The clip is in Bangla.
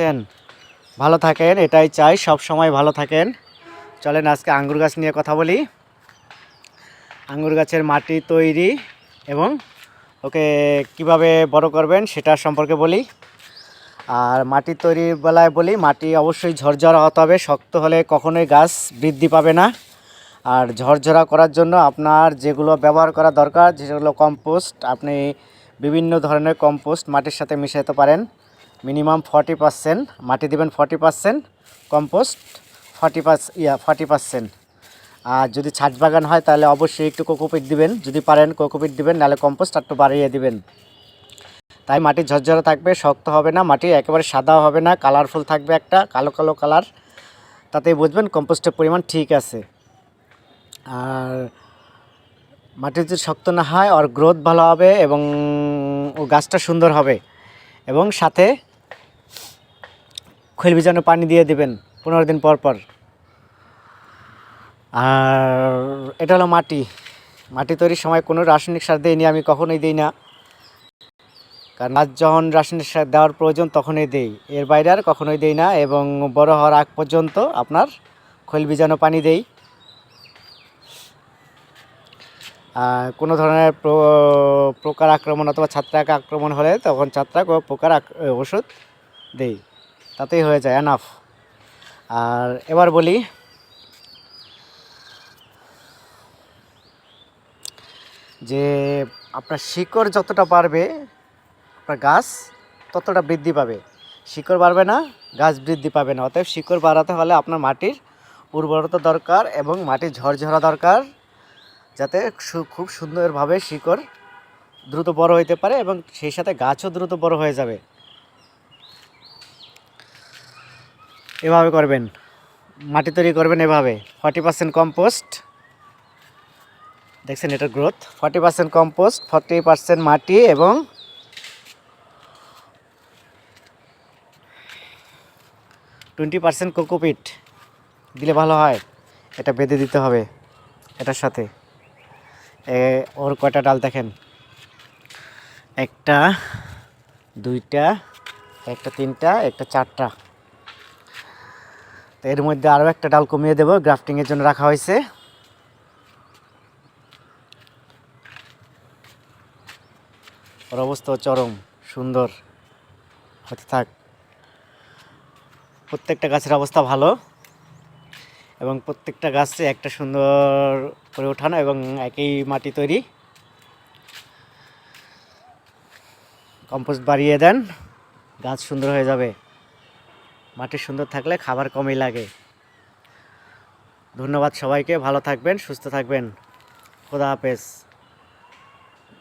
থাকেন, ভালো থাকেন, এটাই চাই, সব সময় ভালো থাকেন। চলেন আজকে আঙ্গুর গাছ নিয়ে কথা বলি। আঙ্গুর গাছের মাটি তৈরি এবং ওকে কীভাবে বড় করবেন সেটা সম্পর্কে বলি। আর মাটি তৈরির বেলায় বলি, মাটি অবশ্যই ঝরঝরা হতে হবে, শক্ত হলে কখনোই গাছ বৃদ্ধি পাবে না। আর ঝরঝরা করার জন্য আপনার যেগুলো ব্যবহার করা দরকার, যেগুলো কম্পোস্ট, আপনি বিভিন্ন ধরনের কম্পোস্ট মাটির সাথে মিশাতে পারেন। মিনিমাম ফর্টি পার্সেন্ট, মাটি দেবেন forty percent, compost forty percent, yeah, forty percent. আর যদি ছাদ বাগান হয় তাহলে অবশ্যই একটু কোকোপিট দিবেন, যদি পারেন কোকোপিট দিবেন, নাহলে কম্পোস্ট একটু বাড়িয়ে দিবেন। তাই মাটি ঝরঝরে থাকবে, শক্ত হবে না, মাটি একেবারে সাদা হবে না, কালারফুল থাকবে একটা, কালো কালো কালার। তাতেই বুঝবেন কম্পোস্টের পরিমাণ ঠিক আছে। আর মাটি যদি শক্ত না হয়, ওর গ্রোথ ভালো হবে এবং ও গাছটা সুন্দর হবে। এবং সাথে খৈল ভিজানো পানি দিয়ে দিবেন পনেরো দিন পর পর। আর এটা হলো মাটি। মাটি তৈরির সময় কোনো রাসায়নিক সার দিইনি, আমি কখনোই দিই না। কারণ আজ যখন রাসায়নিক সার দেওয়ার প্রয়োজন তখনই দেই। এর বাইরে আর কখনোই দেই না এবং বড় হওয়ার আগ পর্যন্ত আপনার খৈল ভিজানো পানি দেই। কোনো ধরনের প্র- পোকার আক্রমণ অথবা ছত্রাক আক্রমণ হলে তখন ছত্রাক ও পোকার ওষুধ দেই। তাতেই হয়ে যায় এনাফ আর এবার বলি, যে আপনার শিকড় যতটা বাড়বে, আপনার গাছ ততটা বৃদ্ধি পাবে। শিকড় বাড়বে না, গাছ বৃদ্ধি পাবে না। অতএব শিকড় বাড়াতে হলে আপনার মাটির উর্বরতা দরকার এবং মাটির ঝরঝরা দরকার, যাতে খুব সুন্দরভাবে শিকড় দ্রুত বড় হইতে পারে এবং সেই সাথে গাছও দ্রুত বড় হয়ে যাবে। এভাবে করবেন। মাটি তৈরি করবেন এভাবে। Forty percent compost. দেখছেন এটার growth. Forty percent compost, forty percent মাটি এবং টোয়েন্টি পার্সেন্ট কোকোপিট। দিলে ভালো হয়। এটা বেঁধে দিতে হবে এটার সাথে। ওর কয়টা ডাল দেখেন? একটা, দুইটা, একটা তিনটা, একটা চারটা। তো এর মধ্যে আরও একটা ডাল কমিয়ে দেবো গ্রাফটিংয়ের জন্য রাখা হয়েছে। ওর অবস্থা চরম, সুন্দর। হতে থাক। প্রত্যেকটা গাছের অবস্থা ভালো এবং প্রত্যেকটা গাছে একটা সুন্দর করে ওঠানো এবং একই মাটি তৈরি। কম্পোস্ট বাড়িয়ে দেন, গাছ সুন্দর হয়ে যাবে। মাটি সুন্দর থাকলে খাবার কমই লাগে। ধন্যবাদ সবাইকে ভালো থাকবেন সুস্থ থাকবেন। খোদা হাফেজ।